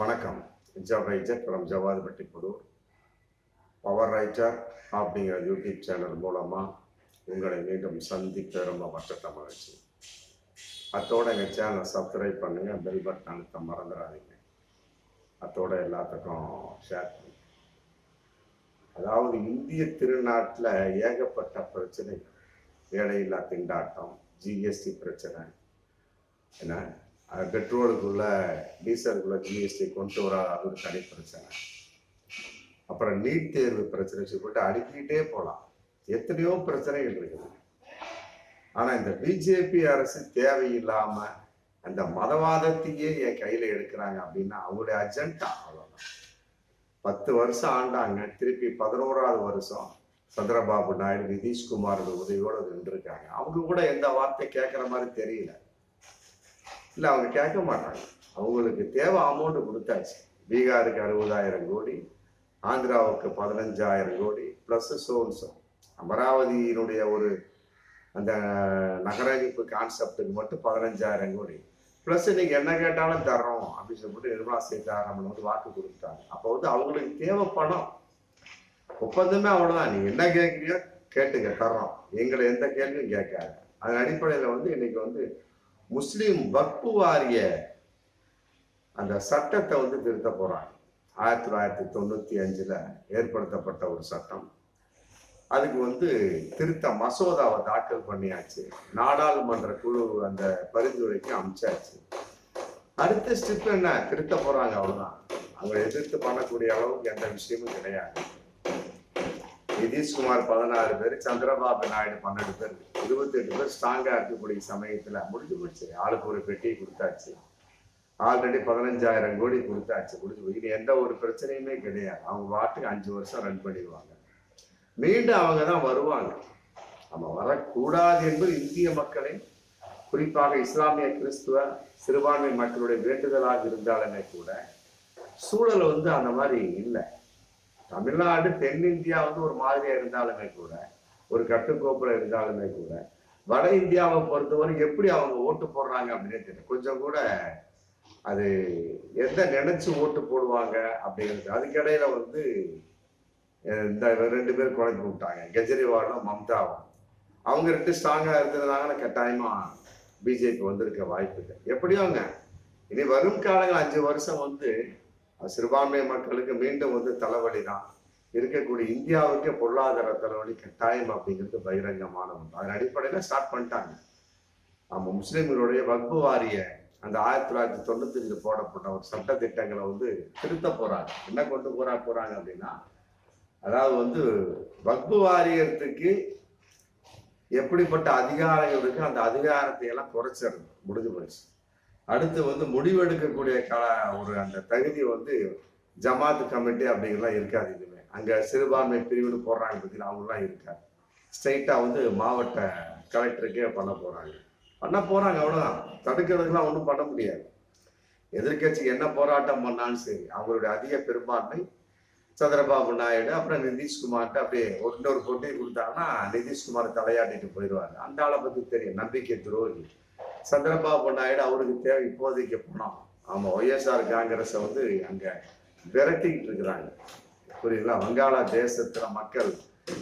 வணக்கம். ஜவைஜர் from Javathipatti Puthur power writer அப்படிங்கிற YouTube channel மூலமாக உங்களை மீண்டும் சந்திக்க ரொம்ப வருஷத்தை மகிழ்ச்சி அத்தோட எங்கள் சேனலை சப்ஸ்கிரைப் பண்ணுங்கள் பெல் பட்டன் அழுத்த மறந்துடாதீங்க. அத்தோட எல்லாத்துக்கும் ஷேர் பண்ணுங்க. அதாவது இந்திய திருநாட்டில் ஏகப்பட்ட பிரச்சனை வேலையில்லா திண்டாட்டம் ஜிஎஸ்டி பிரச்சனை. என்ன? பெட்ரோலுக்குள்ள டீசலுக்குள்ள ஜிஎஸ்டி கொண்டு வர அது ஒரு தனி பிரச்சனை. அப்புறம் நீட் தேர்வு பிரச்சனை சொல்லிட்டு அடுக்கிட்டே போகலாம். எத்தனையோ பிரச்சனைகள் இருக்குது. ஆனால் இந்த பிஜேபி அரசு தேவையில்லாமல் அந்த மதவாதத்தையே என் கையில் எடுக்கிறாங்க அப்படின்னா அவங்களுடைய அஜெண்டா அவ்வளோதான் பத்து வருஷம் ஆண்டாங்க. திருப்பி பதினோராவது வருஷம் சந்திரபாபு நாயுடு நிதிஷ்குமார் உதவியோடு நின்றுருக்காங்க. அவங்க கூட எந்த வார்த்தை கேட்குற மாதிரி தெரியல. இல்லை அவங்க கேட்க மாட்டாங்க. அவங்களுக்கு தேவை அமௌண்ட்டு கொடுத்தாச்சு. பீகாருக்கு அறுபதாயிரம் கோடி ஆந்திராவுக்கு பதினஞ்சாயிரம் கோடி ப்ளஸ் சோன்சோ அமராவதியினுடைய ஒரு அந்த நகரமைப்பு கான்செப்டுக்கு மட்டும் பதினஞ்சாயிரம் கோடி. ப்ளஸ் நீங்கள் என்ன கேட்டாலும் தர்றோம் அப்படின்னு சொல்லிட்டு நிர்மலா சீதாராமன் வந்து வாக்கு கொடுத்தாங்க. அப்போ வந்து அவங்களுக்கு தேவை பணம். ஒப்பந்தமே அவ்வளோதான் நீங்கள் என்ன கேட்குறியோ கேட்டுங்க தர்றோம். எங்களை எந்த கேள்வியும் கேட்காது. அதன் அடிப்படையில் வந்து இன்னைக்கு வந்து முஸ்லீம் வக்பு வாரிய அந்த சட்டத்தை வந்து திருத்த போறாங்க. ஆயிரத்தி தொள்ளாயிரத்தி தொண்ணூத்தி அஞ்சுல ஏற்படுத்தப்பட்ட ஒரு சட்டம். அதுக்கு வந்து திருத்த மசோதாவை தாக்கல் பண்ணியாச்சு. நாடாளுமன்ற குழு அந்த பரிந்துரைக்கு அமைச்சாச்சு. அடுத்த ஸ்டெப் என்ன? திருத்த போறாங்க அவ்வளவுதான். அவங்க எதிர்த்து பண்ணக்கூடிய அளவுக்கு எந்த விஷயமும் கிடையாது. நிதிஷ்குமார் பதினாறு பேர் சந்திரபாபு நாயுடு பன்னெண்டு பேர் இருபத்தி எட்டு பேர் ஸ்ட்ராங்கா இருக்கக்கூடிய சமயத்துல முடிஞ்சு போச்சு. ஆளுக்கு ஒரு பெட்டி கொடுத்தாச்சு. ஆல்ரெடி பதினஞ்சாயிரம் கோடி கொடுத்தாச்சு முடிஞ்சு போச்சு. எந்த ஒரு பிரச்சனையுமே கிடையாது. அவங்க பாட்டுக்கு அஞ்சு வருஷம் ரன் பண்ணிடுவாங்க. மீண்டும் அவங்க தான் வருவாங்க. நம்ம வரக்கூடாது என்பது இந்திய மக்களின் குறிப்பாக இஸ்லாமிய கிறிஸ்துவ சிறுபான்மை மக்களுடைய வேண்டுதலாக இருந்தாலுமே கூட சூழல் வந்து அந்த மாதிரி இல்லை. தமிழ்நாடு தென்னிந்தியா வந்து ஒரு மாதிரியா இருந்தாலுமே கூட ஒரு கட்டுக்கோப்புல இருந்தாலுமே கூட வட இந்தியாவை பொறுத்தவரை எப்படி அவங்க ஓட்டு போடுறாங்க அப்படின்னு தெரியல. கொஞ்சம் கூட அது எந்த நினைச்சு ஓட்டு போடுவாங்க அப்படிங்கிறது அதுக்கிடையில வந்து இந்த ரெண்டு பேர் குழப்பி விட்டாங்க. கெஜ்ரிவாலும் மம்தாவும். அவங்க ரெண்டு ஸ்ட்ராங்கா இருந்ததுனால கட்டாயமா பிஜேபி வந்திருக்க வாய்ப்பு இல்லை. எப்படியோங்க இனி வரும் காலங்கள் அஞ்சு வருஷம் வந்து சிறுபான்மை மக்களுக்கு மீண்டும் வந்து தலைவலி தான் இருக்கக்கூடிய இந்தியாவுக்கே பொருளாதார தலைவலி கட்டாயம் அப்படிங்கிறது பகிரங்கமான ஒன்று. அதன் அடிப்படையில் ஸ்டார்ட் பண்ணிட்டாங்க. நம்ம முஸ்லீம்களுடைய வக்பு வாரிய அந்த ஆயிரத்தி தொள்ளாயிரத்தி தொண்ணூத்தஞ்சில் போடப்பட்ட ஒரு சட்ட திட்டங்களை வந்து திருத்த போறாங்க. என்ன கொண்டு போறா போறாங்க அப்படின்னா அதாவது வந்து வக்பு வாரியத்துக்கு எப்படிப்பட்ட அதிகாரங்கள் இருக்கு அந்த அதிகாரத்தை எல்லாம் குறைச்சிடணும். முடிஞ்சு போச்சு. அடுத்து வந்து முடிவெடுக்கக்கூடிய கல ஒரு அந்த தகுதி வந்து ஜமாத் கமிட்டி அப்படிங்கலாம் இருக்காது இதுவே. அங்கே சிறுபான்மை பிரிவுன்னு போடுறாங்க பார்த்தீங்கன்னா அவங்களாம் இருக்காது. ஸ்ட்ரைட்டாக வந்து மாவட்ட கலெக்டருக்கே பண்ண போகிறாங்க பண்ண போகிறாங்க அவ்வளோதான் தடுக்கிறதுக்குலாம் ஒன்றும் பண்ண முடியாது. எதிர்க்கட்சி என்ன போராட்டம் பண்ணாலும் சரி அவங்களுடைய அதிக பெரும்பான்மை சந்திரபாபு நாயுடு அப்புறம் நிதிஷ்குமார்கிட்ட அப்படியே ஒரு இன்னொரு போட்டி கொடுத்தாங்கன்னா நிதிஷ்குமார் தலையாட்டிட்டு போயிடுவாங்க அந்த ஆளை பற்றி தெரியும். நம்பிக்கை துரோகி. சந்திரபாபு நாயுடு அவருக்கு தேவை இப்போதைக்கு பணம். ஆமாம் ஒய்எஸ்ஆர் காங்கிரஸை வந்து அங்கே விரட்டிக்கிட்டு இருக்கிறாங்க. புரியுதுங்களா? வங்காள தேசத்துல மக்கள்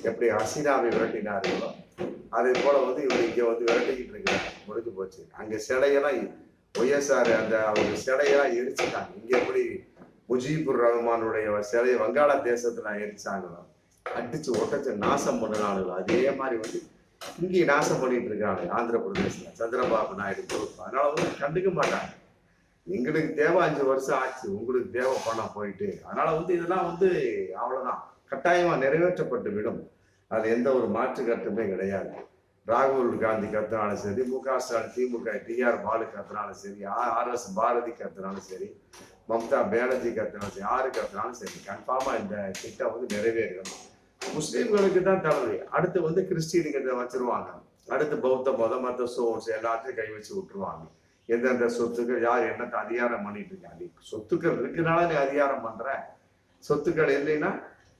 எப்படி ஹசீனாவை விரட்டினார்களோ அதே போல வந்து இவர் இங்கே வந்து விரட்டிக்கிட்டு இருக்கிறாங்க முடிஞ்சு போச்சு. அங்கே சிலையெல்லாம் ஒய்எஸ்ஆர் அந்த அவங்க சிலையெல்லாம் எரிச்சுட்டாங்க. இங்கே எப்படி முஜீபுர் ரஹ்மானுடைய சிலையை வங்காள தேசத்துல எரிச்சாங்களோ அடிச்சு ஒட்டச்சு நாசம் பண்ணினாங்களோ அதே மாதிரி வந்து இங்கே நாசம் பண்ணிட்டு இருக்காங்க ஆந்திர பிரதேசல சந்திரபாபு நாயுடு அதனால வந்து கண்டுக்க மாட்டாங்க. எங்களுக்கு தேவை அஞ்சு வருஷம் ஆச்சு உங்களுக்கு தேவை பணம் போயிட்டு. அதனால வந்து இதெல்லாம் வந்து அவ்வளவுதான். கட்டாயமா நிறைவேற்றப்பட்டு விடும். அது எந்த ஒரு மாற்று கருத்துமே கிடையாது. ராகுல் காந்தி கத்துனாலும் சரி மு க ஸ்டாலின் திமுக டிஆர் பாலு கத்துனாலும் சரி ஆர் எஸ் பாரதி கத்துனாலும் சரி மம்தா பேனர்ஜி கத்துனாலும் சரி யாரு கத்துனாலும் சரி கன்ஃபார்மா இந்த திட்டம் வந்து நிறைவேறணும். முஸ்லீம்களுக்கு தான் தலைவலி அடுத்து வந்து கிறிஸ்டியனுக்கு வச்சிருவாங்க. அடுத்து பௌத்த மத மத சோர்ஸ் எல்லாத்தையும் கை வச்சு விட்டுருவாங்க. எந்தெந்த சொத்துக்கள் யார் என்னத்தை அதிகாரம் பண்ணிட்டு இருக்காங்க? நீ சொத்துக்கள் இருக்குனால நீ அதிகாரம் பண்ற. சொத்துக்கள் இல்லைன்னா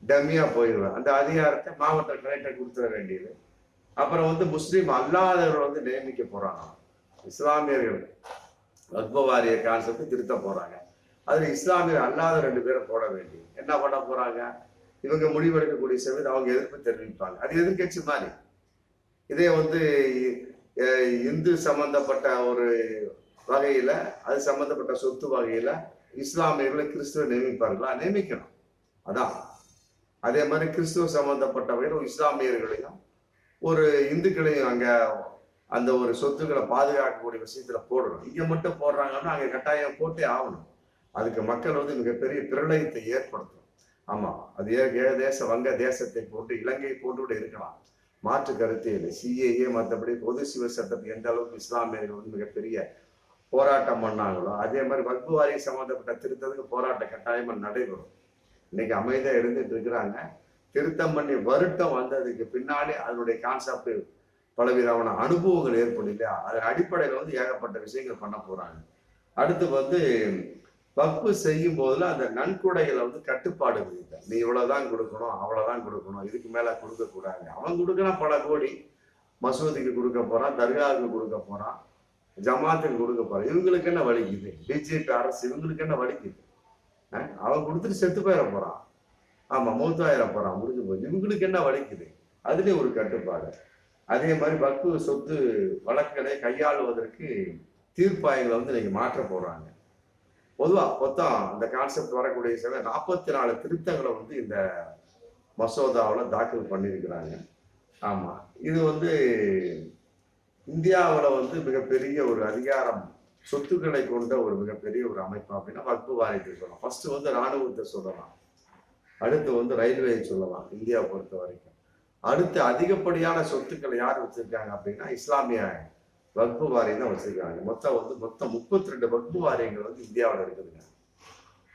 டம்மியா போயிடுவேன். அந்த அதிகாரத்தை மாவட்ட கலெக்டர் கொடுத்துட வேண்டியது. அப்புறம் வந்து முஸ்லீம் அல்லாதவர்கள் வந்து நியமிக்க போறாங்க. இஸ்லாமியர்கள் வக்பவாரிய கான்செப்ட் திருத்த போறாங்க. அதுல இஸ்லாமியர் அல்லாத ரெண்டு பேரும் போட வேண்டியது. என்ன பண்ண போறாங்க? இவங்க முடிவெடுக்கக்கூடிய சமயத்தில் அவங்க எதிர்ப்பு தெரிவிப்பாங்க. அது எதிர்கட்சி மாதிரி. இதே வந்து இந்து சம்பந்தப்பட்ட ஒரு வகையில அது சம்பந்தப்பட்ட சொத்து வகையில இஸ்லாமியர்களை கிறிஸ்துவ நியமிப்பார்களா? நியமிக்கணும். அதான். அதே மாதிரி கிறிஸ்துவ சம்பந்தப்பட்ட வகையில் இஸ்லாமியர்களையும் ஒரு இந்துக்களையும் அங்க அந்த ஒரு சொத்துக்களை பாதுகாக்கக்கூடிய விஷயத்துல போடணும். இங்க மட்டும் போடுறாங்கன்னா அங்க கட்டாயம் போட்டே ஆகணும். அதுக்கு மக்கள் வந்து மிகப்பெரிய பிரளயத்தை ஏற்படுத்தும் ஆமா. அது ஏ தேச வங்க தேசத்தை போட்டு இலங்கை போட்டு கூட இருக்கலாம். மாற்று கருத்தே இல்லை. சிஏஏ மற்றபடி பொது சிவ சட்டத்தை எந்த அளவுக்கு இஸ்லாமியர்கள் வந்து மிகப்பெரிய போராட்டம் பண்ணாங்களோ அதே மாதிரி வக்பு வாரியம் சம்பந்தப்பட்ட திருத்தத்துக்கு போராட்டம் கட்டாயமா நடைபெறும். இன்னைக்கு அமைதியா இருந்துட்டு இருக்கிறாங்க. திருத்தம் பண்ணி வருட்டம் வந்ததுக்கு பின்னாடி அதனுடைய கான்செப்ட் பலவிதமான அனுபவங்கள் ஏற்படும் இல்லையா அதன் அடிப்படையில் வந்து ஏகப்பட்ட விஷயங்கள் பண்ண போறாங்க. அடுத்து வந்து வக்பு செய்யும் போதுல அந்த நன்கொடைகளை வந்து கட்டுப்பாடு இல்லை நீ இவ்வளவுதான் கொடுக்கணும் அவ்வளவுதான் கொடுக்கணும் இதுக்கு மேல கொடுக்க கூடாது. அவன் கொடுக்கலாம் பல கோடி மசூதிக்கு கொடுக்க போறான் தர்காவுக்கு கொடுக்க போறான் ஜமாத்துக்கு கொடுக்க போறான். இவங்களுக்கு என்ன வலிக்குது பிஜேபி அரசு இவங்களுக்கு என்ன வலிக்குது அவன் கொடுத்துட்டு செத்து போயிட போறான். ஆமா மூத்தாயிர போறான் முடிஞ்சு போச்சு. இவங்களுக்கு என்ன வலிக்குது அதுலயே ஒரு கட்டுப்பாடு. அதே மாதிரி வக்பு சொத்து வழக்குகளை கையாளுவதற்கு தீர்ப்பாயங்களை வந்து இன்னைக்கு மாற்ற போறாங்க. பொதுவா மொத்தம் அந்த கான்செப்ட் வரக்கூடிய சில நாற்பத்தி நாலு திருத்தங்களை வந்து இந்த மசோதாவில் தாக்கல் பண்ணியிருக்கிறாங்க. ஆமாம் இது வந்து இந்தியாவில் வந்து மிகப்பெரிய ஒரு அதிகாரம் சொத்துக்களை கொண்ட ஒரு மிகப்பெரிய ஒரு அமைப்பு அப்படின்னா வக்பு வாரியத்தை சொல்லலாம். ஃபர்ஸ்ட் வந்து ராணுவத்தை சொல்லலாம். அடுத்து வந்து ரயில்வேயை சொல்லலாம் இந்தியாவை பொறுத்த வரைக்கும். அடுத்து அதிகப்படியான சொத்துக்களை யார் வச்சிருக்காங்க அப்படின்னா இஸ்லாமிய வக்பு வாரியம் தான் வச்சிருக்காங்க. மொத்தம் வந்து மொத்தம் முப்பத்தி ரெண்டு வக்பு வாரியங்கள் வந்து இந்தியாவில் இருக்குதுங்க.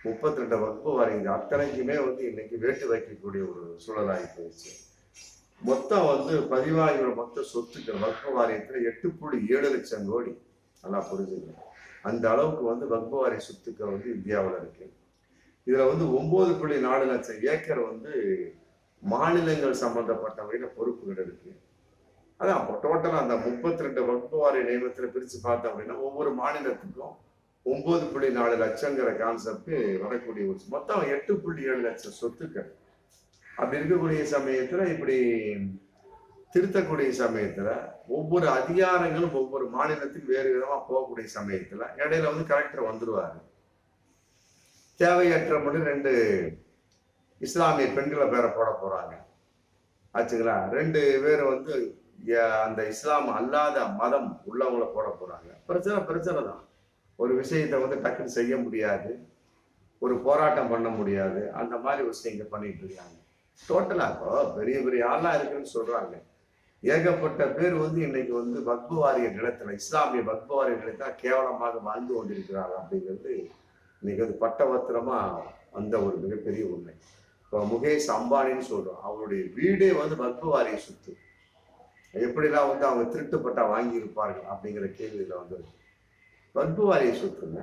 முப்பத்தி ரெண்டு வக்பு வாரியங்கள் அத்தனைக்குமே வந்து இன்னைக்கு வேட்டு வைக்கக்கூடிய ஒரு சூழலாகி போயிடுச்சு மொத்தம் வந்து பதிவாகியோட மொத்த சொத்துக்கள் வக்பு வாரியத்தில் எட்டு புள்ளி ஏழு லட்சம் கோடி. நல்லா புரிஞ்சுங்க அந்த அளவுக்கு வந்து வக்பு வாரிய சொத்துக்கள் வந்து இந்தியாவில் இருக்கு. இதில் வந்து ஒம்பது புள்ளி நாலு லட்சம் ஏக்கர் வந்து மாநிலங்கள் சம்பந்தப்பட்ட வகையில் பொறுப்புகள் இருக்குது அதான் அப்போ டோட்டலா அந்த முப்பத்தி ரெண்டு வகுப்பு வாரிய பிரிச்சு பார்த்தோம் அப்படின்னா ஒவ்வொரு மாநிலத்துக்கும் ஒன்பது புள்ளி நாலு லட்சங்கிற கான்செப்ட் வரக்கூடிய ஒரு மொத்தம் எட்டு புள்ளி ஏழு லட்சம் சொத்துக்கள். அப்படி இருக்கக்கூடிய சமயத்துல இப்படி திருத்தக்கூடிய சமயத்துல ஒவ்வொரு அதிகாரங்களும் ஒவ்வொரு மாநிலத்துக்கு வேறு விதமா போகக்கூடிய சமயத்துல இடையில வந்து கலெக்டர் வந்துருவாரு. தேவையற்ற மட்டும் ரெண்டு இஸ்லாமிய பெண்களை பேரை போட போறாங்க. ஆச்சுங்களா? ரெண்டு பேர் வந்து அந்த இஸ்லாம் அல்லாத மதம் உள்ளவங்கள போட போறாங்க. பிரச்சனை பிரச்சனை தான். ஒரு விஷயத்தை வந்து டக்குன்னு செய்ய முடியாது. ஒரு போராட்டம் பண்ண முடியாது. அந்த மாதிரி ஒரு விஷயம் பண்ணிட்டு இருக்காங்க. டோட்டலாக இப்போ பெரிய பெரிய ஆளா இருக்குன்னு சொல்றாங்க. ஏகப்பட்ட பேர் வந்து இன்னைக்கு வந்து பக்பவாரிய நிலத்துல இஸ்லாமிய பக்பவாரிய நிலத்தில் கேவலமாக வாழ்ந்து கொண்டிருக்கிறாங்க அப்படிங்கிறது இன்னைக்கு அது பட்டபத்திரமா வந்த ஒரு மிகப்பெரிய உண்மை. இப்போ முகேஷ் அம்பானின்னு சொல்றோம். அவருடைய வீடே வந்து பக்பவாரியை வாரிய எப்படிலாம் வந்து அவங்க திருட்டுப்பட்டா வாங்கியிருப்பார்கள் அப்படிங்கிற கேள்வியில் வந்துருக்கு வக்பு சொத்துங்க.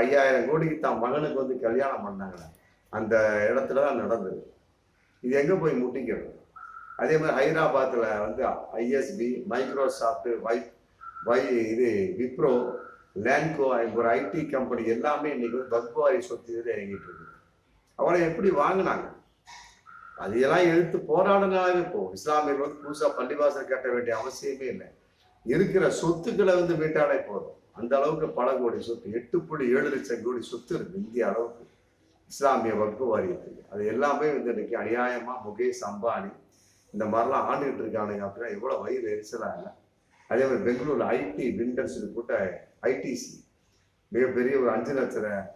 ஐயாயிரம் கோடிக்கு தான் மகனுக்கு வந்து கல்யாணம் பண்ணாங்களே அந்த இடத்துல தான் நடந்தது. இது எங்கே போய் முட்டிக்கிறது? அதே மாதிரி ஹைதராபாத்தில் வந்து ஐஎஸ்பி மைக்ரோசாஃப்ட் வை வை இது விப்ரோ லேன்கோ ஒரு ஐடி கம்பெனி எல்லாமே இன்னைக்கு வந்து வக்பு சொத்து இதில் இறங்கிட்டு இருக்கு. அவளை எப்படி வாங்கினாங்க? அதையெல்லாம் எடுத்து போராடினாலே போகும் இஸ்லாமியர்கள் வந்து புதுசா பள்ளிவாசல் கட்ட வேண்டிய அவசியமே இல்லை. இருக்கிற சொத்துக்களை வந்து மீட்டாலே போதும். அந்த அளவுக்கு பல கோடி சொத்து எட்டு புள்ளி ஏழு லட்சம் கோடி சொத்து இருக்கு இந்திய அளவுக்கு. இஸ்லாமிய வகுப்பு வாரியத்துக்கு. அது எல்லாமே வந்து இன்னைக்கு அநியாயமா முகேஷ் அம்பானி இந்த மாதிரிலாம் ஆண்டுகிட்டு இருக்கானுங்க அப்படின்னா எவ்வளவு வயிறு எரிச்சலா இல்லை. அதே மாதிரி பெங்களூர்ல ஐடி விண்டர்ஸ் கூட்ட ஐடிசி மிகப்பெரிய ஒரு அஞ்சு லட்சம்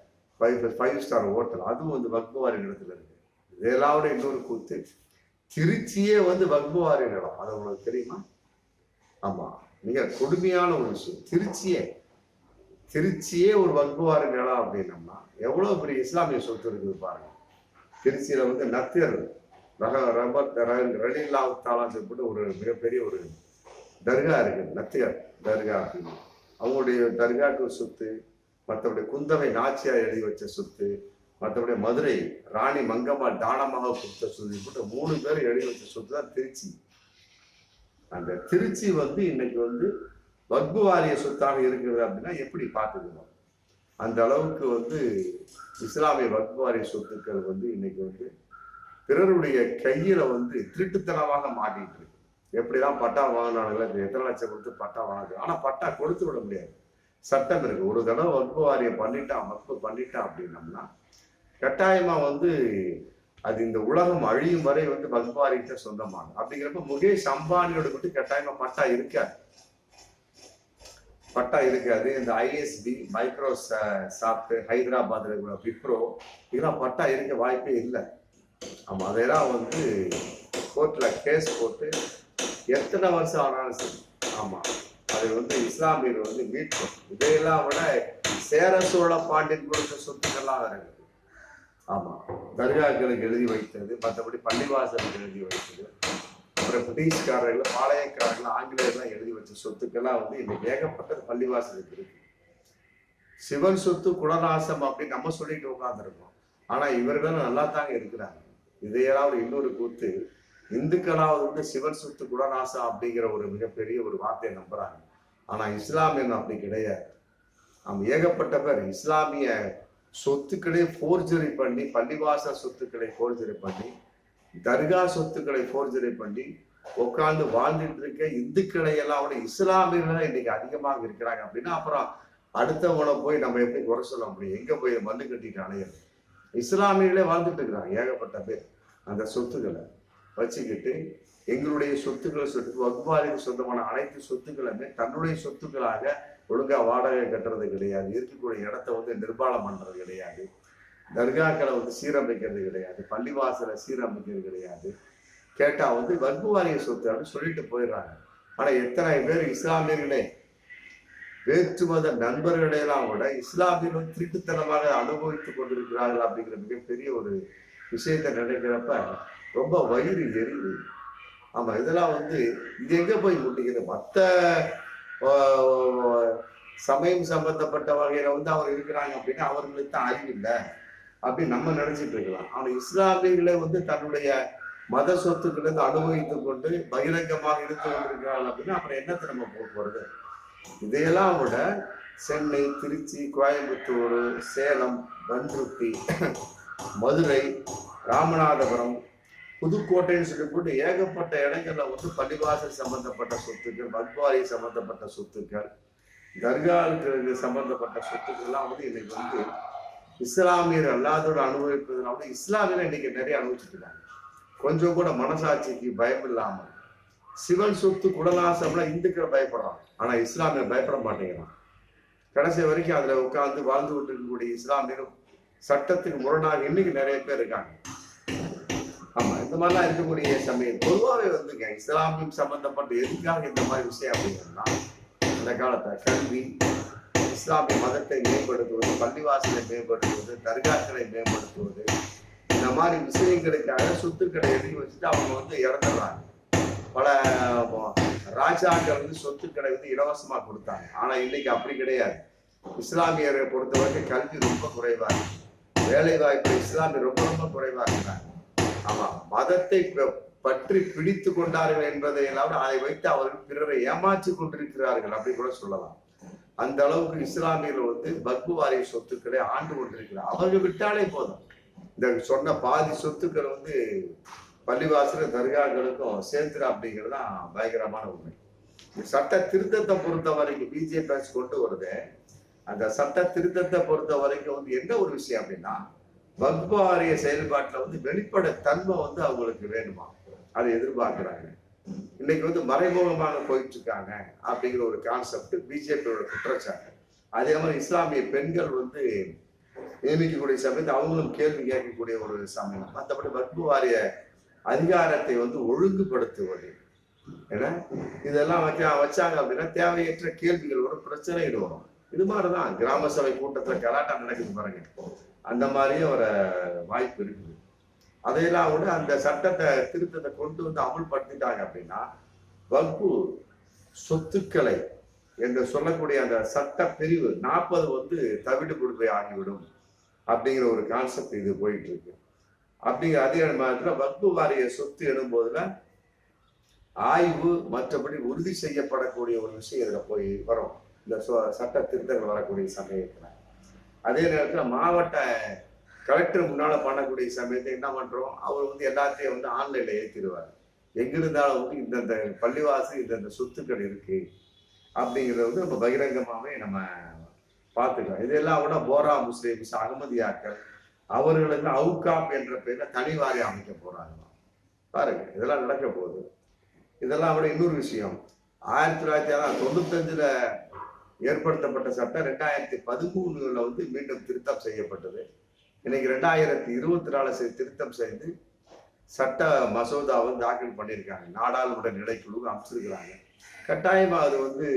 ஃபைவ் ஃபைவ் ஸ்டார் ஹோட்டல் அதுவும் வந்து வக்புவாரி நிலத்துல இருக்கு. இதெல்லாம் விட இன்னொரு கூத்து. திருச்சியே வந்து வக்புவாரி நிலம். அது உங்களுக்கு தெரியுமா? ஆமா. மிக கொடுமையான ஒரு விஷயம். திருச்சியே. திருச்சியே ஒரு வக்புவாரி நிலம் அப்படின்னம்னா எவ்வளவு பெரிய இஸ்லாமிய சொத்து இருக்குது பாருங்க. திருச்சியில வந்து நத்தியர் ரக ரபத் ரலில்லாவுத்தாலா சொல்லிட்டு ஒரு மிகப்பெரிய ஒரு தர்கா இருக்கு. நத்தியர் தர்கா அப்படின்னு. அவங்களுடைய தர்காக்கு சொத்து மற்றபடி குந்தவை நாச்சியார் எழுதி வச்ச சொத்து மற்றபடி மதுரை ராணி மங்கம்மா தானமாக கொடுத்த சொத்து போட்டு மூணு பேர் எழுதி வச்ச சொத்து தான் திருச்சி. அந்த திருச்சி வந்து இன்னைக்கு வந்து வக்பு வாரிய சொத்தாக இருக்கிறது அப்படின்னா எப்படி பார்த்துக்கணும்? அந்த அளவுக்கு வந்து இஸ்லாமிய வக்வாரிய சொத்துக்கள் வந்து இன்னைக்கு வந்து பிறருடைய கையில வந்து திருட்டுத்தனமாக மாட்டிட்டு இருக்கு. எப்படிதான் பட்டா வாங்கினாங்களோ எத்தனை லட்சம் கொடுத்து பட்டா வாங்குது ஆனா பட்டா கொடுத்து விட முடியாது. சட்டம் இருக்கு. ஒரு தடவை வக்பு வாரியம் பண்ணிட்டான் வக்பு பண்ணிட்டான் அப்படின்னம்னா கட்டாயமா வந்து அது இந்த உலகம் அழியும் வரை வந்து வகுப்பு வாரியத்தை சொந்தமாகும் அப்படிங்கிறப்ப முகேஷ் அம்பானியோட மட்டும் கட்டாயமா பட்டா இருக்காது. பட்டா இருக்காது. இந்த ஐஎஸ்பி மைக்ரோ சாப்ட் ஹைதராபாத்ல இருக்கிற விப்ரோ இதெல்லாம் பட்டா இருக்க வாய்ப்பே இல்லை. ஆமா அதெல்லாம் வந்து கோர்ட்ல கேஸ் போட்டு எத்தனை வருஷம் ஆனாலும் சரி. ஆமா அது வந்து இஸ்லாமியர் வந்து மீட்கும் இதையெல்லாம் விட சேர சோழ பாண்டியன் கொடுத்த சொத்துக்கள்லாம் இருக்குது ஆமா. தர்காக்களுக்கு எழுதி வைத்தது மற்றபடி பள்ளிவாசலுக்கு எழுதி வைத்தது. அப்புறம் பிரிட்டிஷ்காரர்கள் பாளையக்காரர்கள் ஆங்கிலேயர்லாம் எழுதி வச்ச சொத்துக்கெல்லாம் வந்து இன்னைக்கு ஏகப்பட்டது பள்ளிவாசலுக்கு இருக்கு. சிவன் சொத்து குலநாசம் அப்படின்னு நம்ம சொல்லிட்டு உட்காந்துருக்கோம் ஆனா இவர்களும் நல்லா தாங்க இருக்கிறாங்க. இதையெல்லாம் இன்னொரு கூத்து இந்துக்களாவது வந்து சிவன் சொத்து குலநாசம் அப்படிங்கிற ஒரு மிகப்பெரிய ஒரு வார்த்தையை நம்புறாங்க. ஆனா இஸ்லாமியன் அப்படி கிடையாது. நம்ம ஏகப்பட்ட பேர் இஸ்லாமிய சொத்துக்களை ஃபோர்ஜரி பண்ணி பள்ளிவாச சொத்துக்களை ஃபோர்ஜரி பண்ணி தர்கா சொத்துக்களை ஃபோர்ஜரி பண்ணி உட்கார்ந்து வாழ்ந்துட்டு இருக்க இந்துக்களை எல்லாம் விட இஸ்லாமியர்கள் இன்னைக்கு அதிகமாக இருக்கிறாங்க அப்படின்னா அப்புறம் அடுத்தவங்களை போய் நம்ம எப்படி குறை சொல்ல முடியும்? எங்க போய் மண்ணு கட்டிட்டு அலையிறது? இஸ்லாமியர்களே வாழ்ந்துட்டு இருக்கிறாங்க ஏகப்பட்ட பேர். அந்த சொத்துக்களை வச்சுக்கிட்டு எங்களுடைய சொத்துக்களை சொத்து வகுப்பாளிக்கு சொந்தமான அனைத்து சொத்துக்களுமே தன்னுடைய சொத்துக்களாக ஒழுங்கா வாடகை கட்டுறது கிடையாது. இருக்கக்கூடிய இடத்த வந்து நிர்மாணம் பண்ணுறது கிடையாது. தர்காக்களை வந்து சீரமைக்கிறது கிடையாது. பள்ளிவாசலை சீரமைக்கிறது கிடையாது. கேட்டால் வந்து வகுப்பு வாரிய சொத்து அப்படின்னு சொல்லிட்டு போயிடுறாங்க. ஆனால் எத்தனை பேர் இஸ்லாமியர்களே? வேற்றுமத நண்பர்களையெல்லாம் விட இஸ்லாமியர்கள் திருட்டுத்தனமாக அனுபவித்துக் கொண்டிருக்கிறார்கள் அப்படிங்கிற மிகப்பெரிய ஒரு விஷயத்தை நினைக்கிறப்ப ரொம்ப வயிறு எரியுது. ஆமாம் இதெல்லாம் வந்து இது எங்கே போய் முட்டிக்குது? மற்ற சமயம் சம்பந்தப்பட்ட வகையில வந்து அவர் இருக்கிறாங்க அப்படின்னா அவர்களுக்கு தான் அறிவு இல்லை. அப்படின்னு நம்ம நினைச்சிட்டு இருக்கலாம். ஆனா இஸ்லாமியர்களை வந்து தன்னுடைய மத சொத்துக்களை இருந்து அனுபவித்துக் கொண்டு பகிரங்கமாக இருந்து கொண்டிருக்கிறார்கள் அப்படின்னா அப்புறம் என்னத்தை நம்ம போக போறது? இதையெல்லாம் விட சென்னை திருச்சி கோயம்புத்தூர் சேலம் பன்ருட்டி மதுரை ராமநாதபுரம் புதுக்கோட்டைன்னு சொல்லக்கூடிய ஏகப்பட்ட இடங்கள்ல வந்து பள்ளிவாசல் சம்பந்தப்பட்ட சொத்துக்கள் மக்வாரி சம்பந்தப்பட்ட சொத்துக்கள் தர்காவுக்கு சம்பந்தப்பட்ட சொத்துக்கள்லாம் வந்து இன்னைக்கு வந்து இஸ்லாமியர் அல்லாதோட அனுபவிப்பதுனால வந்து இஸ்லாமியர் இன்னைக்கு நிறைய அனுபவிச்சுட்டு கொஞ்சம் கூட மனசாட்சிக்கு பயம் இல்லாமல் சிவன் சொத்து குடலாசம்லாம் இந்துக்கள் பயப்படுறான் ஆனா இஸ்லாமியர் பயப்பட மாட்டேங்கிறான் கடைசி வரைக்கும் அதுல உட்காந்து வாழ்ந்து கொண்டு இருக்கக்கூடிய இஸ்லாமியரும் சட்டத்துக்கு முரணாக இன்னைக்கு நிறைய பேர் இருக்காங்க. இந்த மாதிரிலாம் இருக்கக்கூடிய சமயம். பொதுவாகவே வந்துங்க இஸ்லாமியம் சம்பந்தப்பட்ட எதுக்காக இந்த மாதிரி விஷயம் அப்படின்னா இந்த காலத்தை கல்வி இஸ்லாமிய மதத்தை மேம்படுத்துவது பள்ளிவாசலை மேம்படுத்துவது தர்காக்களை மேம்படுத்துவது இந்த மாதிரி விஷயங்களுக்காக சொத்துக்களை எழுதி வச்சுட்டு அவங்க வந்து இறந்துடுறாங்க. பல ராஜாக்கள் வந்து சொத்துக்களை வந்து இலவசமா கொடுத்தாங்க. ஆனா இன்னைக்கு அப்படி கிடையாது. இஸ்லாமியரை பொறுத்த வரைக்கும் கல்வி ரொம்ப குறைவாக வேலை வாய்ப்பு இஸ்லாமிய ரொம்ப ரொம்ப குறைவாக இருக்கிறாங்க. ஆமா மதத்தை ப- பற்றி பிடித்து கொண்டார்கள் என்பதை எல்லாம் அதை வைத்து அவர்கள் பிறரை ஏமாற்றி கொண்டிருக்கிறார்கள் அப்படி கூட சொல்லலாம். அந்த அளவுக்கு இஸ்லாமியர்கள் வந்து பக்புவாரிய சொத்துக்களை ஆண்டு கொண்டிருக்கிறார். அவர்கள் விட்டாலே போதும். இந்த சொன்ன பாதி சொத்துக்கள் வந்து பள்ளிவாசல தர்காக்களுக்கும் சேர்த்துறா அப்படிங்கிறது தான் பயங்கரமான உண்மை. சட்ட திருத்தத்தை பொறுத்த வரைக்கும் பிஜேபி கொண்டு வருது. அந்த சட்ட திருத்தத்தை பொறுத்த வரைக்கும் வந்து என்ன ஒரு விஷயம் அப்படின்னா வக்பு செயல்பாட்டில் செயல்பாட்டுல வந்து வெளிப்பட தன்மை வந்து அவங்களுக்கு வேணுமா? அதை எதிர்பார்க்கிறாங்க. இன்னைக்கு வந்து மறைமுகமாக போயிட்டு இருக்காங்க அப்படிங்கிற ஒரு கான்செப்ட் பிஜேபியோட குற்றச்சாட்டு. அதே மாதிரி இஸ்லாமிய பெண்கள் வந்து நியமிக்கக்கூடிய சமயத்தை அவங்களும் கேள்வி கேட்கக்கூடிய ஒரு சமயம். மற்றபடி வக்பு வாரிய அதிகாரத்தை வந்து ஒழுங்குபடுத்துவது. ஏன்னா இதெல்லாம் வைக்க வச்சாங்க அப்படின்னா தேவையற்ற கேள்விகள் வரும் பிரச்சனைகள் வரும். இது மாதிரிதான் கிராம சபை கூட்டத்துல கலாட்டா நடக்குது பாருங்க. அந்த மாதிரியும் ஒரு வாய்ப்பு இருக்குது. அதையெல்லாம் விட அந்த சட்டத்தை திருத்தத்தை கொண்டு வந்து அமுல்படுத்திட்டாங்க அப்படின்னா வகுப்பு சொத்துக்களை என்று சொல்லக்கூடிய அந்த சட்ட பிரிவு நாற்பது வந்து தவிடு கொடுப்பை ஆகிவிடும் அப்படிங்கிற ஒரு கான்செப்ட் இது போயிட்டு இருக்கு அப்படிங்கிற அதே மாதிரி வகுப்பு வாரிய சொத்து எனும்போதுல ஆய்வு மற்றபடி உறுதி செய்யப்படக்கூடிய ஒரு விஷயம் இதில் போய் வரும். இந்த சட்ட திருத்தங்கள் வரக்கூடிய சமயத்தில். அதே நேரத்தில் மாவட்ட கலெக்டர் முன்னால் பண்ணக்கூடிய சமயத்தை என்ன பண்ணுறோம் அவர் வந்து எல்லாத்தையும் வந்து ஆன்லைனில் ஏற்றிடுவார் எங்கிருந்தாலும் வந்து இந்தந்த பள்ளிவாசு இந்தந்த சொத்துக்கள் இருக்கு அப்படிங்கிறத வந்து நம்ம பகிரங்கமாகவே நம்ம பார்த்துக்கலாம். இதெல்லாம் கூட போரா முஸ்லீம்ஸ் அகமதியாக்கள் அவர்களுக்கு அவுகாப் என்ற பெயரில் தனி அமைக்க போகிறாங்க பாருங்க இதெல்லாம் நடக்க போகுது. இதெல்லாம் விட இன்னொரு விஷயம். ஆயிரத்தி தொள்ளாயிரத்தி அதான் தொண்ணூத்தஞ்சுல ஏற்படுத்தப்பட்ட சட்டம் ரெண்டாயிரத்தி பதிமூணுல வந்து மீண்டும் திருத்தம் செய்யப்பட்டது. இன்னைக்கு ரெண்டாயிரத்தி இருபத்தி நாலு திருத்தம் செய்து சட்ட மசோதாவை தாக்கல் பண்ணியிருக்காங்க. நாடாளுமன்ற நிலைக்குழு அமைச்சிருக்கிறாங்க. கட்டாயமா அது வந்து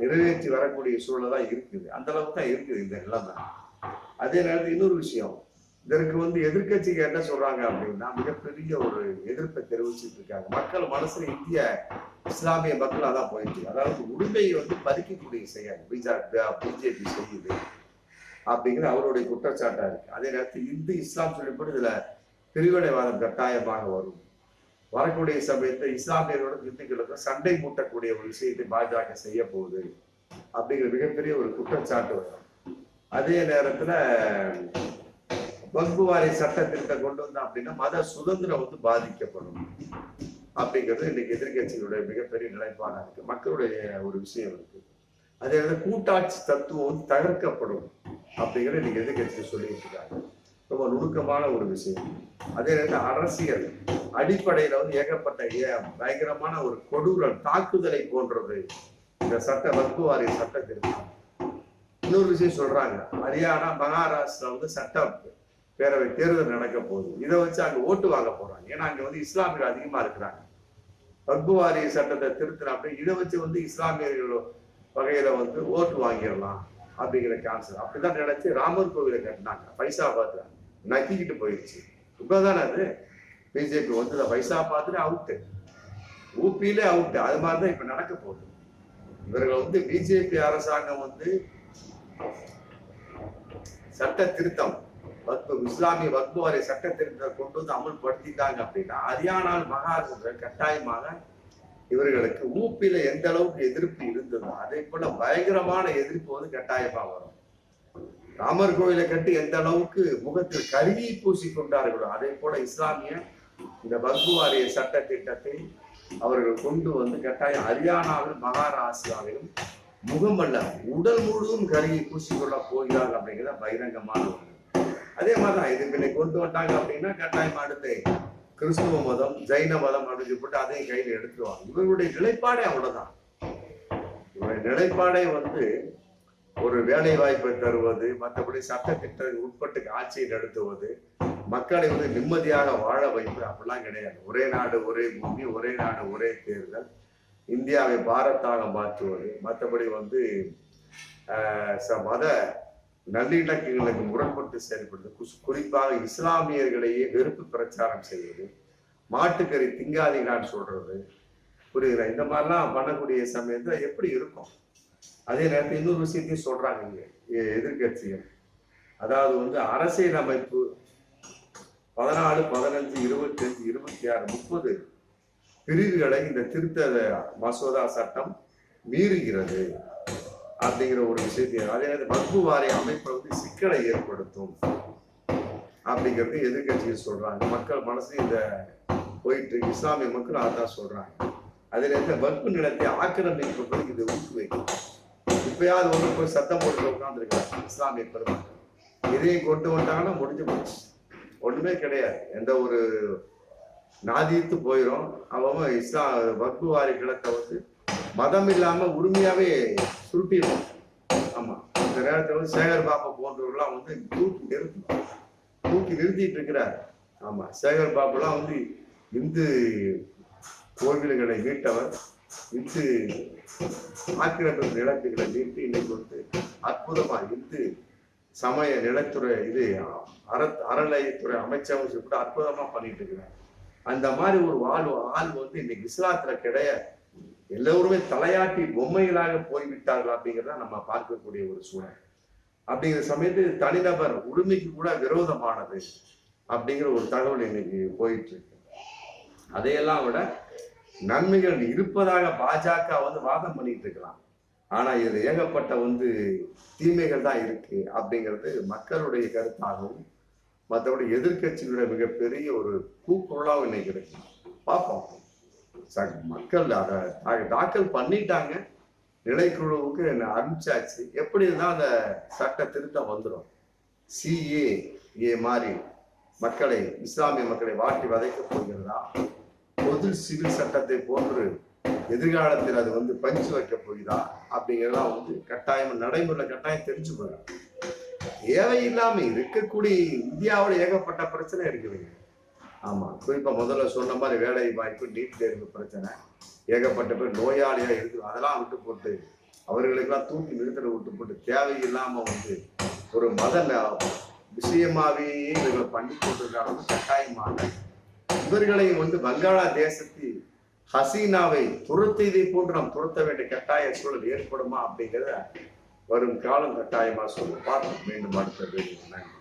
நிறைவேற்றி வரக்கூடிய சூழல் தான் இருக்குது. அந்த அளவுக்கு தான் இருக்குது இந்த நிலைமை. அதே நேரத்தில் இன்னொரு விஷயம். இதற்கு வந்து எதிர்கட்சிகள் என்ன சொல்றாங்க அப்படின்னா மிகப்பெரிய ஒரு எதிர்ப்பை தெரிவிச்சுட்டு இருக்காங்க. மக்கள் மனசுல இந்திய இஸ்லாமிய மக்கள் அதான் போயிடுச்சு. அதாவது உரிமையை வந்து பறிக்கக்கூடிய செயல். பிஜேபி பிஜேபி செய்யுது அப்படிங்கிற அவருடைய குற்றச்சாட்டா இருக்கு. அதே நேரத்தில் இந்து இஸ்லாம் சொல்லப்பட்டு இதுல பிரிவினைவாதம் கட்டாயமாக வரும். வரக்கூடிய சமயத்தில் இஸ்லாமியர்களோட இந்துக்களுக்கும் சண்டை மூட்டக்கூடிய ஒரு விஷயத்தை பாஜக செய்ய போகுது அப்படிங்கிற மிகப்பெரிய ஒரு குற்றச்சாட்டு வரும். அதே நேரத்துல வகுப்புவாரி சட்ட திருத்த கொண்டு வந்தோம் அப்படின்னா மத சுதந்திரம் வந்து பாதிக்கப்படும். அப்படிங்கிறது இன்னைக்கு எதிர்கட்சிகளுடைய மிகப்பெரிய நிலைப்பாடாக இருக்கு. மக்களுடைய ஒரு விஷயம் இருக்கு. அதே வந்து கூட்டாட்சி தத்துவம் வந்து தகர்க்கப்படும் அப்படிங்கிறது இன்னைக்கு எதிர்கட்சி சொல்லிட்டு இருக்காங்க. ரொம்ப நுணுக்கமான ஒரு விஷயம். அதே நேரத்தில் அரசியல் அடிப்படையில வந்து ஏகப்பட்ட பயங்கரமான ஒரு கொடூர தாக்குதலை போன்றது இந்த சட்ட வகுப்பு வாரிய சட்டத்திற்கு. இன்னொரு விஷயம் சொல்றாங்க. ஹரியானா மகாராஷ்டிரா வந்து சட்டம். பேரவை தேர்தல் நடக்க போகுது. இதை வச்சு அங்கே ஓட்டு வாங்க போறாங்க. ஏன்னா அங்கே வந்து இஸ்லாமியர்கள் அதிகமாக இருக்கிறாங்க. வகுப்புவாரி சட்டத்தை திருத்தின அப்படி இதை வச்சு வந்து இஸ்லாமியர்கள் வகையில வந்து ஓட்டு வாங்கிடலாம் அப்படிங்கிற கான்செப்ட் அப்படிதான் நினைச்சு ராமர் கோவிலை கட்டினாங்க. பைசாபாத்ல நக்கிக்கிட்டு போயிடுச்சு. இப்பதானே அது? பிஜேபி வந்து பைசாபாத்ல அவுட்டு ஊபியிலே அவுட்டு அது மாதிரிதான் இப்ப நடக்க போகுது. இவர்கள் வந்து பிஜேபி அரசாங்கம் வந்து சட்ட திருத்தம். வக்பு இஸ்லாமிய வக்பு வரை சட்டத்திருத்தத்தை கொண்டு வந்து அமல்படுத்திட்டாங்க அப்படின்னா ஹரியானா மகாராஷ்டிரா கட்டாயமாக இவர்களுக்கு ஊப்பில எந்த அளவுக்கு எதிர்ப்பு இருந்ததோ அதே போல பயங்கரமான எதிர்ப்பு வந்து கட்டாயமா வரும். ராமர் கோயிலை கட்டி எந்த அளவுக்கு முகத்தில் கருவி பூசி கொண்டார்களோ அதே போல இஸ்லாமிய இந்த வக்பு வாரிய சட்ட திட்டத்தை அவர்கள் கொண்டு வந்து கட்டாயம் ஹரியானாவில் மகாராஷ்டிராவிலும் முகமல்ல உடல் முழுவதும் கருகி பூசிக்கொள்ள போகிறார்கள் அப்படிங்கிறத பகிரங்கமான ஒன்று அதே மாதிரிதான் இது பின்னை கொண்டு வந்தாங்க அப்படின்னா கட்டாயம் அடுத்து கிறிஸ்துவ மதம் ஜைன மதம் அப்படின்னு சொல்லிட்டு அதையும் கையில் எடுத்துருவாங்க. இவருடைய நிலைப்பாடே அவ்வளவுதான். இவருடைய நிலைப்பாடே வந்து ஒரு வேலை வாய்ப்பை தருவது மற்றபடி சட்ட திட்டத்துக்கு உட்பட்டு ஆட்சியை நடத்துவது மக்களை வந்து நிம்மதியாக வாழ வைப்பது அப்படிலாம் கிடையாது. ஒரே நாடு ஒரே பூமி ஒரே நாடு ஒரே தேர்தல். இந்தியாவை பாரத்தாக மாற்றுவது மற்றபடி வந்து ஆஹ், ச- மத நல்லிணக்கங்களுக்கு முரண்பட்டு செயல்படுது குறிப்பாக இஸ்லாமியர்களையே வெறுப்பு பிரச்சாரம் செய்வது மாட்டுக்கறி திங்காதீங்கன்னு சொல்றது புரியுதா இந்த மாதிரிலாம் பண்ணக்கூடிய சமயத்துல எப்படி இருக்கும்? அதே நேரத்தில் இன்னொரு விஷயத்தையும் சொல்றாங்க இங்க எ- அதாவது வந்து அரசியல் அமைப்பு பதினாலு பதினஞ்சு இருபத்தி அஞ்சு இருபத்தி ஆறு முப்பது பிரிவுகளை இந்த திருத்த மசோதா சட்டம் மீறுகிறது. அப்படிங்கிற ஒரு விஷயத்தை அதே நேரத்தில் வக்பு வாரிய அமைப்பை வந்து சிக்கலை ஏற்படுத்தும். அப்படிங்கிறது எதிர்கட்சிகள் சொல்றாங்க. மக்கள் மனசு இந்த போயிட்டு இஸ்லாமிய மக்கள் அதான் சொல்றாங்க. அதே இந்த வக்பு நிலத்தை ஆக்கிரமிப்புகளுக்கு இது ஊக்குவிக்கும் இப்பயாவது வந்து போய் சத்தம் போட்டு உட்காந்துருக்காங்க இஸ்லாமிய பெருமக்கள். இதையும் கொண்டு வந்தாங்கன்னா முடிஞ்சு போச்சு. ஒண்ணுமே கிடையாது. எந்த ஒரு நாதித்து போயிடும் அவன் இஸ்லாம் வக்பு வாரி கிழக்க வந்து மதம் இல்லாம உரிமையாவே சுருட்டிடும் ஆமா. இந்த நேரத்தில் வந்து சேகர் பாபா போன்றவர்கள்லாம் வந்து தூக்கி நிறுத்தணும் தூக்கி நிறுத்திட்டு இருக்கிறார். ஆமா. சேகர் பாபுலாம் வந்து இந்து கோவில்களை மீட்டவர். இந்து ஆக்கிரமிப்பு நிலத்துகளை மீட்டு இன்னைக்கு வந்து அற்புதமா இந்து சமய நிலத்துறை இது அற அறநிலையத்துறை அமைச்சகம் கூட அற்புதமா பண்ணிட்டு இருக்கிறார். அந்த மாதிரி ஒரு வாழ்வு ஆள் வந்து இன்னைக்கு இஸ்லாத்துல கிடையாது. எல்லோருமே தலையாட்டி பொம்மைகளாக போய்விட்டார்கள் அப்படிங்கிறத நம்ம பார்க்கக்கூடிய ஒரு சூழல். அப்படிங்கிற சமயத்தில் தனிநபர் உரிமைக்கு கூட விரோதமானது அப்படிங்கிற ஒரு தகவல் இன்னைக்கு போயிட்டு இருக்கு. அதையெல்லாம் விட நன்மைகள் இருப்பதாக பாஜக வந்து வாதம் பண்ணிட்டு இருக்கலாம். ஆனா இதுல ஏகப்பட்ட வந்து தீமைகள் தான் இருக்கு அப்படிங்கிறது மக்களுடைய கருத்தாகவும் மற்றபடி எதிர்க்கட்சிகளுடைய மிகப்பெரிய ஒரு கூக்குரலாகவும் இன்னைக்கு இருக்கு. பார்ப்போம். ச- மக்கள் அதை தாக்கல் பண்ணிட்டாங்க. நிலைக்குழுவுக்கு என்ன அனுப்பிச்சாச்சு. எப்படி இருந்தால் அந்த சட்ட திருத்தம் வந்துடும் சிஏ ஏ மாதிரி மக்களை இஸ்லாமிய மக்களை வாட்டி வதைக்க போகிறதா? பொது சிவில் சட்டத்தை போன்று எதிர்காலத்தில் அது வந்து பஞ்சு வைக்க போகிறதா அப்படிங்கிறதெல்லாம் வந்து கட்டாயம் நடைமுறை கட்டாயம் தெரிஞ்சு போயிடும் தேவையில்லாமல் இருக்கக்கூடிய இந்தியாவில் ஏகப்பட்ட பிரச்சனை இருக்குதுங்க ஆமாம் குறிப்பாக முதல்ல சொன்ன மாதிரி வேலை வாய்ப்பு நீட் தேர்வு பிரச்சனை ஏகப்பட்ட பேர் நோயாளியாக இருக்குது அதெல்லாம் விட்டு போட்டு அவர்களுக்கெல்லாம் தூக்கி நிறுத்தல விட்டு போட்டு தேவையில்லாமல் வந்து ஒரு மத ந- விஷயமாவே இவர்களை பண்ணி கொண்டிருக்காங்க கட்டாயமாக இவர்களை வந்து வங்காளதேசத்தில் ஹசீனாவை துரத்தியதை போன்று நாம் துரத்த வேண்டிய கட்டாய சூழல் ஏற்படுமா அப்படிங்கிறத வரும் காலம் கட்டாயமாக சொல்லும் பார்த்து மீண்டும் அடுத்த நன்றி.